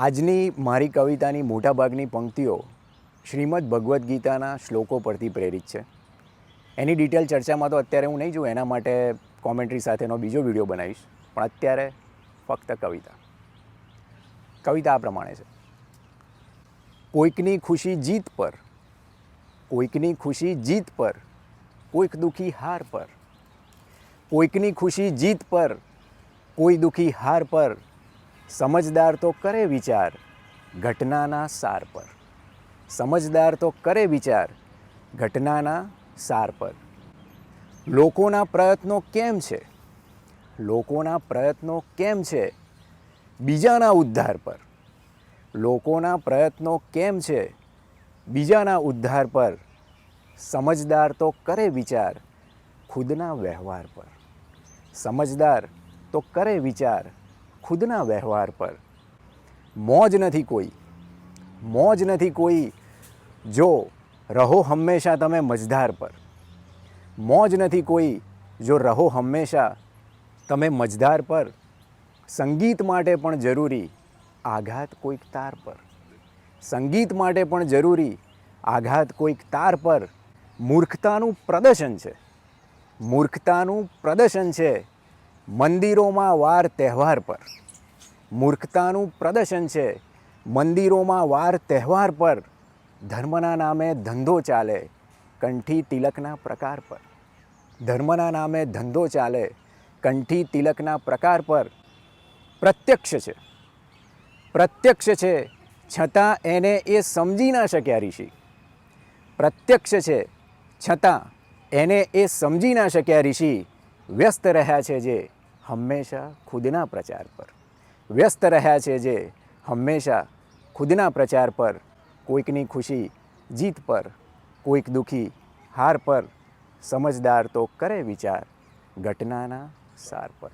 આજની મારી કવિતાની મોટાભાગની પંક્તિઓ શ્રીમદ ભગવદ્ ગીતાના શ્લોકો પરથી પ્રેરિત છે. એની ડિટેલ ચર્ચામાં તો અત્યારે હું નહીં જોઉં, એના માટે કોમેન્ટ્રી સાથેનો બીજો વીડિયો બનાવીશ, પણ અત્યારે ફક્ત કવિતા. કવિતા આ પ્રમાણે છે. કોઈકની ખુશી જીત પર, કોઈકની ખુશી જીત પર, કોઈક દુઃખી હાર પર. કોઈકની ખુશી જીત પર, કોઈ દુઃખી હાર પર સમજદાર તો કરે વિચાર ઘટનાના સાર પર. સમજદાર તો કરે વિચાર ઘટનાના સાર પર. લોકોના પ્રયત્નો કેમ છે? લોકોના પ્રયત્નો કેમ છે? બીજાના ઉદ્ધાર પર. લોકોના પ્રયત્નો કેમ છે? બીજાના ઉદ્ધાર પર. સમજદાર તો કરે વિચાર ખુદના વ્યવહાર પર. સમજદાર તો કરે વિચાર ખુદના વ્યવહાર પર. મોજ નથી કોઈ. મોજ નથી કોઈ જો રહો હંમેશા તમે મજધાર પર. મોજ નથી કોઈ જો રહો હંમેશા તમે મજધાર પર. સંગીત માટે પણ જરૂરી આઘાત કોઈક તાર પર. સંગીત માટે પણ જરૂરી આઘાત કોઈક તાર પર. મૂર્ખતાનું પ્રદર્શન છે. મૂર્ખતાનું પ્રદર્શન છે. મંદિરોમાં વાર તહેવાર પર. મૂર્ખતાનું પ્રદર્શન છે. મંદિરોમાં વાર તહેવાર પર ધર્મના નામે ધંધો ચાલે. કંઠી તિલકના પ્રકાર પર. ધર્મના નામે ધંધો ચાલે. કંઠી તિલકના પ્રકાર પર પ્રત્યક્ષ છે. પ્રત્યક્ષ છે છતાં એને એ સમજી ના શક્યા ઋષિ. પ્રત્યક્ષ છે છતાં એને એ સમજી ના શક્યા ઋષિ. વ્યસ્ત રહ્યા છે જે હંમેશા ખુદના પ્રચાર પર. વ્યસ્ત રહ્યા છે જે હંમેશા ખુદના પ્રચાર પર, કોઈકની ખુશી, જીત પર, કોઈક દુઃખી, હાર પર, સમજદાર તો કરે વિચાર, ઘટનાના સાર પર.